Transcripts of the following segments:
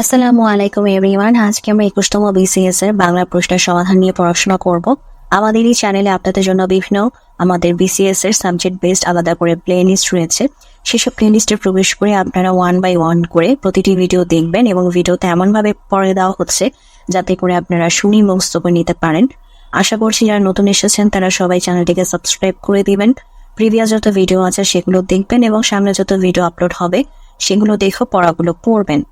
আসসালামু আলাইকুম এভরিওয়ান আজকে আমরা একুশতম বিসিএস এর বাংলা প্রশ্নের সমাধান নিয়ে পড়াশোনা করব। আমাদের এই চ্যানেলে আপনাদের জন্য বিভিন্ন আমাদের বিসিএস এর সাবজেক্ট বেসড আলাদা করে প্লে লিস্ট রয়েছে। সেসব প্লে লিস্টে প্রবেশ করে আপনারা ওয়ান বাই ওয়ান করে প্রতিটি ভিডিও দেখবেন এবং ভিডিওতে এমনভাবে পড়ে দেওয়া হচ্ছে যাতে করে আপনারা শুনি মুখস্থ করে নিতে পারেন। আশা করছি যারা নতুন এসেছেন, তারা সবাই চ্যানেলটিকে সাবস্ক্রাইব করে দিবেন। প্রিভিয়াস যত ভিডিও আছে, সেগুলো দেখবেন এবং সামনে যত ভিডিও আপলোড হবে, সেগুলো দেখেও পড়াগুলো পড়বেন।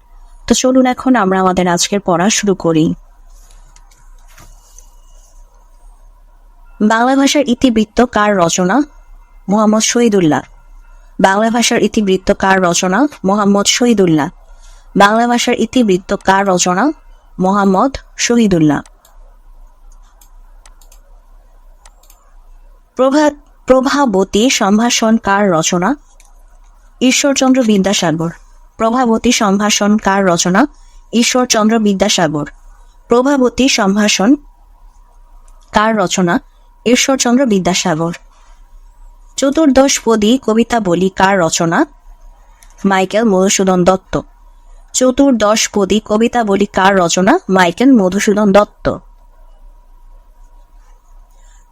তো চলুন এখন আমরা আমাদের আজকের পড়া শুরু করি। বাংলা ভাষার ইতিবৃত্ত কার রচনা? মোহাম্মদ শহীদুল্লাহ। বাংলা ভাষার ইতিবৃত্ত কার রচনা? মোহাম্মদ শহীদুল্লাহ। বাংলা ভাষার ইতিবৃত্ত কার রচনা? মোহাম্মদ শহীদুল্লাহ। প্রভা, প্রভাবতী সম্ভাষণ কার রচনা? ঈশ্বরচন্দ্র বিদ্যাসাগর। প্রভাবতী সম্ভাষণ কার রচনা ঈশ্বরচন্দ্র বিদ্যাসাগর। প্রভাবতী সম্ভাষণ কার রচনা ঈশ্বরচন্দ্র বিদ্যাসাগর। চতুর্দশ পদী কবিতা বলি কার রচনা মাইকেল মধুসূদন দত্ত। চতুর্দশ পদী কবিতা বলি কার রচনা মাইকেল মধুসূদন দত্ত।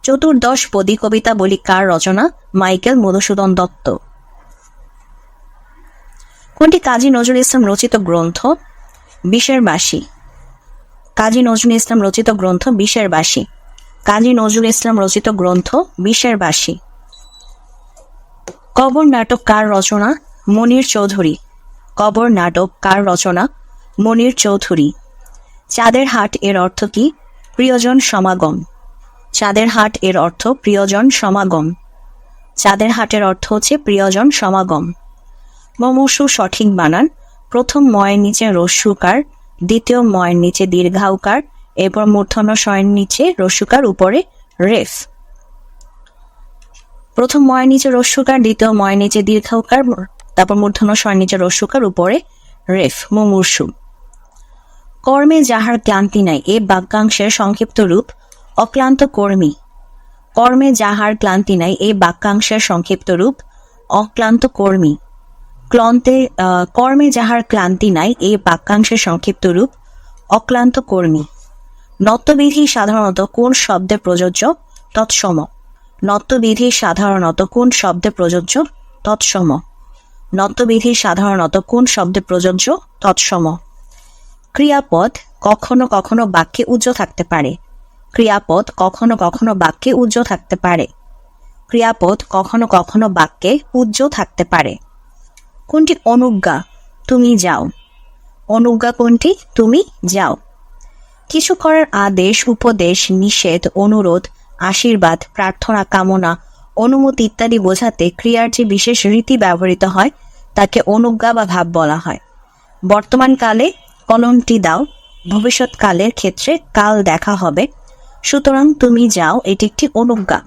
চতুর্দশ পদী কবিতা বলি কার রচনা মাইকেল মধুসূদন দত্ত। কোনটি কাজী নজরুল ইসলাম রচিত গ্রন্থ? বিশের বাসী কাজী নজরুল ইসলাম রচিত গ্রন্থ বিশের বাসী কাজী নজরুল ইসলাম রচিত গ্রন্থ বিশের বাসী কবর নাটক কার রচনা? মনির চৌধুরী। কবর নাটক কার রচনা? মনির চৌধুরী। চাঁদের হাট এর অর্থ কি? প্রিয়জন সমাগম। চাঁদের হাট এর অর্থ প্রিয়জন সমাগম। চাঁদের হাটের অর্থ হচ্ছে প্রিয়জন সমাগম। মমসু সঠিক বানান। প্রথম ময়ের নিচে রস্যুকার দ্বিতীয় ময়ের নিচে দীর্ঘাউকার, এরপর মূর্ধন্য শয়ের নিচে রস্যুকার উপরে রেফ। প্রথম ময়ের নিচে রস্যুকার দ্বিতীয় ময়ের নিচে দীর্ঘাউকার, তারপর মূর্ধন্য শয়ের নিচে রস্যুকার উপরে রেফ মুমূর্ষু কর্মে যাহার ক্লান্তি নাই, এ বাক্যাংশের সংক্ষিপ্ত রূপ, অক্লান্ত কর্মী। কর্মে যাহার ক্লান্তি নাই এই বাক্যাংশের সংক্ষিপ্ত রূপ, অক্লান্ত কর্মী। ক্লান্তে কর্মে যাহার ক্লান্তি নাই, এই বাক্যাংশের সংক্ষিপ্ত রূপ, অক্লান্ত কর্মী। নত্যবিধি সাধারণত কোন শব্দে প্রযোজ্য? তৎসম। নত্যবিধি সাধারণত কোন শব্দে প্রযোজ্য? তৎসম। নত্যবিধি সাধারণত কোন শব্দে প্রযোজ্য? তৎসম। ক্রিয়াপদ কখনো কখনো বাক্যে উজ্জ্ব থাকতে পারে। ক্রিয়াপদ কখনো কখনো বাক্যে উজ্জ্ব থাকতে পারে। ক্রিয়াপদ কখনো কখনো বাক্যে উজ্জ্ব থাকতে পারে। কোনটি অনুজ্ঞা তুমি যাও। অনুজ্ঞা কোনটি তুমি যাও। কিছু করার আদেশ, উপদেশ, নিষেধ, অনুরোধ, আশীর্বাদ, প্রার্থনা, কামনা, অনুমতি ইত্যাদি বোঝাতে ক্রিয়ার যে বিশেষ রীতি ব্যবহৃত হয়, তাকে অনুজ্ঞা বা ভাব বলা হয়। বর্তমান কালে কলমটি দাও ভবিষ্যৎকালের ক্ষেত্রে কাল দেখা হবে। সুতরাং তুমি যাও, এটি একটি অনুজ্ঞা।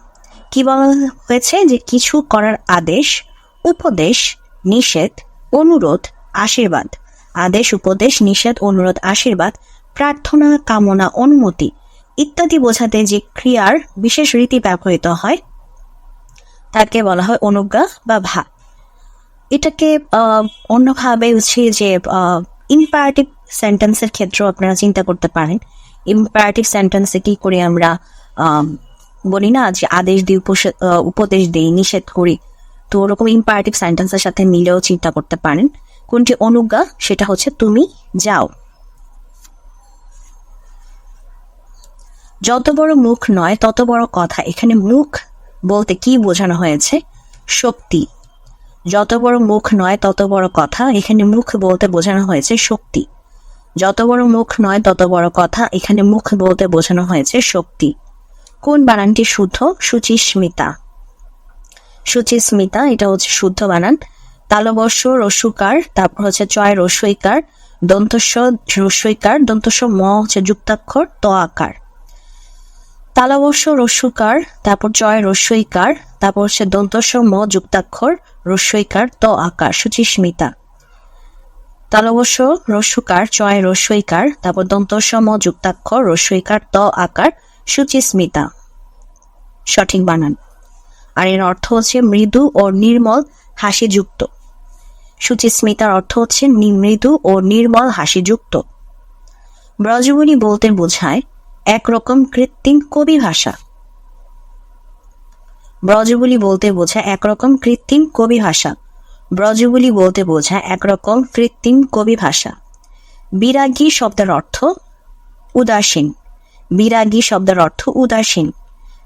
কি বলা হয়েছে যে কিছু করার আদেশ, উপদেশ নিষেধ অনুরোধ আশীর্বাদ। আদেশ উপদেশ নিষেধ অনুরোধ আশীর্বাদ প্রার্থনা কামনা অনুমতি ইত্যাদি বোঝাতে যে ক্রিয়ার বিশেষ রীতি ব্যবহৃত হয় তাকে বলা হয় অনুজ্ঞা বা ভা এটাকে অন্যভাবে হচ্ছে যে ইম্পারেটিভ সেন্টেন্সের ক্ষেত্রেও আপনারা চিন্তা করতে পারেন। ইম্পারেটিভ সেন্টেন্সে কি করে আমরা আম, বলি না যে আদেশ দিই উপদেশ দিই নিষেধ করি তো ওরকম ইম্পারেটিভ সেন্টেন্সের সাথে মিলেও চিন্তা করতে পারেন। কোনটি অনুজ্ঞা? সেটা হচ্ছে তুমি যাও। যত বড় মুখ নয়, তত বড় কথা। এখানে মুখ বলতে কি বোঝানো হয়েছে? শক্তি। যত বড় মুখ নয়, তত বড় কথা। এখানে মুখ বলতে বোঝানো হয়েছে শক্তি। যত বড় মুখ নয়, তত বড় কথা। এখানে মুখ বলতে বোঝানো হয়েছে শক্তি। কোন বানানটি শুদ্ধ? সুচিস্মিতা। সুচিস্মিতা এটা হচ্ছে শুদ্ধ বানান। তালবর্ষ রস্যুকার তারপর হচ্ছে চয় রস্যইকার দন্তস্ব রস্যইকার দন্তস্ব ম হচ্ছে যুক্তাক্ষর, ত আকার। তালাবর্ষ রস্যুকার তারপর জয় রস্যইকার তারপর হচ্ছে দন্তস্ব ম যুক্তাক্ষর রস্যইকার ত আকার সুচিস্মিতা তালবস্য রস্যুকার চয় রস্যইকার তারপর দন্তস্ব ম যুক্তাক্ষর রস্যইকার ত আকার সুচিস্মিতা সঠিক বানান। আর এর অর্থ হচ্ছে মৃদু ও নির্মল হাসিযুক্ত। সুচিস্মিতার অর্থ হচ্ছে মৃদু ও নির্মল হাসিযুক্ত। ব্রজবুলি বলতে বোঝায় একরকম কৃত্রিম কবি ভাষা। ব্রজবুলি বলতে বোঝায় একরকম কৃত্রিম কবি ভাষা। ব্রজবুলি বলতে বোঝায় একরকম কৃত্রিম কবি ভাষা। বিরাগী শব্দের অর্থ উদাসীন। বিরাগী শব্দের অর্থ উদাসীন।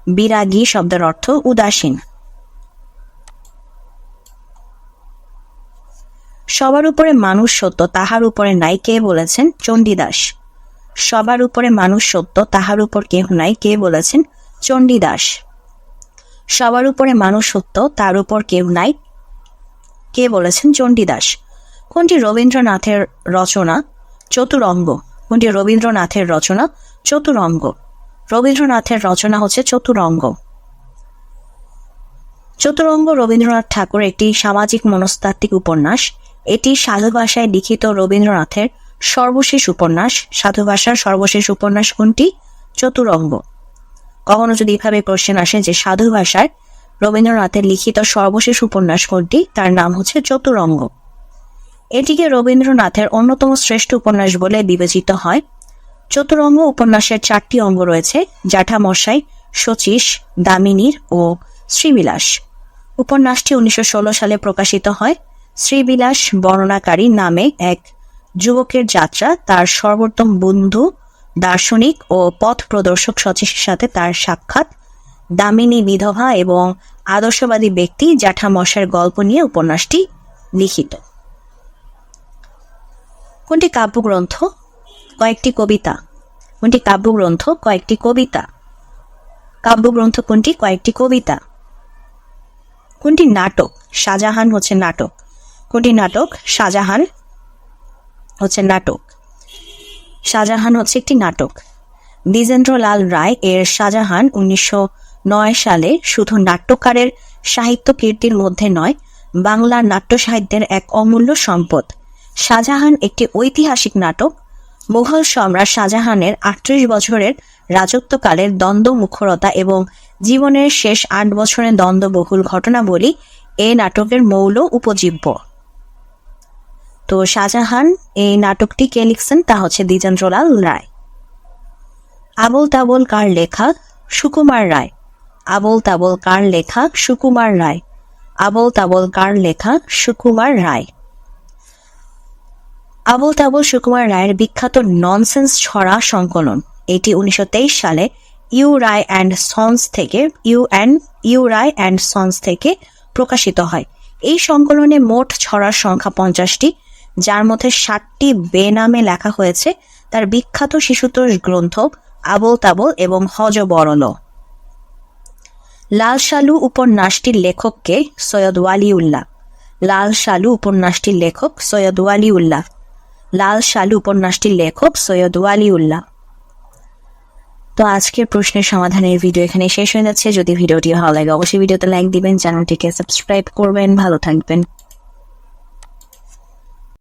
বিরাগী শব্দের অর্থ উদাসীন। সবার উপরে মানুষ সত্য, তাহার উপরে নাই কে বলেছেন চণ্ডীদাস। সবার উপরে মানুষ সত্য, তাহার উপর কেহ নাই কে বলেছেন চণ্ডীদাস। সবার উপরে মানুষ সত্য, তার উপর কেউ নাই কে বলেছেন চণ্ডীদাস। কোনটি রবীন্দ্রনাথের রচনা? চতুরঙ্গ। কোনটি রবীন্দ্রনাথের রচনা? চতুরঙ্গ। রবীন্দ্রনাথের রচনা হচ্ছে চতুরঙ্গ। চতুরঙ্গ রবীন্দ্রনাথ ঠাকুর একটি সামাজিক মনস্তাত্ত্বিক উপন্যাস। এটি সাধু ভাষায় লিখিত রবীন্দ্রনাথের সর্বশেষ উপন্যাস। সাধু ভাষার সর্বশেষ উপন্যাস কোনটি? চতুরঙ্গ। কখনো যদি এভাবে কোশ্চেন আসে যে সাধু ভাষায় রবীন্দ্রনাথের লিখিত সর্বশেষ উপন্যাস কোনটি, তার নাম হচ্ছে চতুরঙ্গ। এটিকে রবীন্দ্রনাথের অন্যতম শ্রেষ্ঠ উপন্যাস বলে বিবেচিত হয়। চতুরঙ্গ উপন্যাসের চারটি অঙ্গ রয়েছে, জ্যাঠামশাই, শচীশ, দামিনীর ও শ্রীবিলাস। উপন্যাসটি উনিশশো ষোলো সালে প্রকাশিত হয়। শ্রীবিলাস বর্ণনাকারী নামে এক যুবকের যাত্রা, তার সর্বোত্তম বন্ধু, দার্শনিক ও পথ প্রদর্শক শচীশের সাথে তার সাক্ষাৎ। দামিনী বিধবা এবং আদর্শবাদী ব্যক্তি জ্যাঠামশার গল্প নিয়ে উপন্যাসটি লিখিত। কোনটি কাব্যগ্রন্থ? কয়েকটি কবিতা। কোনটি কাব্যগ্রন্থ, কয়েকটি কবিতা। কাব্যগ্রন্থ কোনটি, কয়েকটি কবিতা। কোনটি নাটক, শাহজাহান হচ্ছে নাটক। কোনটি নাটক, শাহজাহান হচ্ছে নাটক। শাহজাহান হচ্ছে একটি নাটক। দ্বিজেন্দ্রলাল রায় এর শাহজাহান উনিশশো নয় সালে শুধু নাট্যকারের সাহিত্য কীর্তির মধ্যে নয় বাংলার নাট্য সাহিত্যের এক অমূল্য সম্পদ। শাহজাহান একটি ঐতিহাসিক নাটক মুঘল সম্রাট শাহজাহানের আটত্রিশ বছরের রাজত্বকালের দ্বন্দ্ব মুখরতা এবং জীবনের শেষ আট বছরের দ্বন্দ্ববহুল ঘটনাবলী এই নাটকের মৌল উপজীব্য। তো শাহজাহান, এই নাটকটি কে লিখছেন? তা হচ্ছে দ্বিজেন্দ্রলাল রায়। আবল তাবল কার লেখা? সুকুমার রায়। আবল তাবল কার লেখা? সুকুমার রায়। আবল তাবল কার লেখা? সুকুমার রায়। আবল তাবল সুকুমার রায়ের বিখ্যাত ননসেন্স ছড়া সংকলন। এটি উনিশশো তেইশ সালে ইউ রায় অ্যান্ড সন্স থেকে, U and U Roy and sons থেকে প্রকাশিত হয়। এই সংকলনে মোট ছড়ার সংখ্যা পঞ্চাশটি, যার মধ্যে ষাটটি বেনামে লেখা হয়েছে। তার বিখ্যাত শিশুতোষ গ্রন্থ আবল তাবল এবং হজ বরল লাল শালু উপন্যাসটির লেখককে সৈয়দ ওয়ালিউল্লাহ। লাল শালু উপন্যাসটির লেখক সৈয়দ ওয়ালিউল্লাহ। লাল শালু উপন্যাসটির লেখক সৈয়দ ওয়ালি উল্লাহ তো আজকের প্রশ্নের সমাধানের ভিডিও এখানে শেষ হয়ে যাচ্ছে। যদি ভিডিওটি ভালো লাগে, অবশ্যই ভিডিওতে লাইক দিবেন, চ্যানেলটিকে সাবস্ক্রাইব করবেন। ভালো থাকবেন।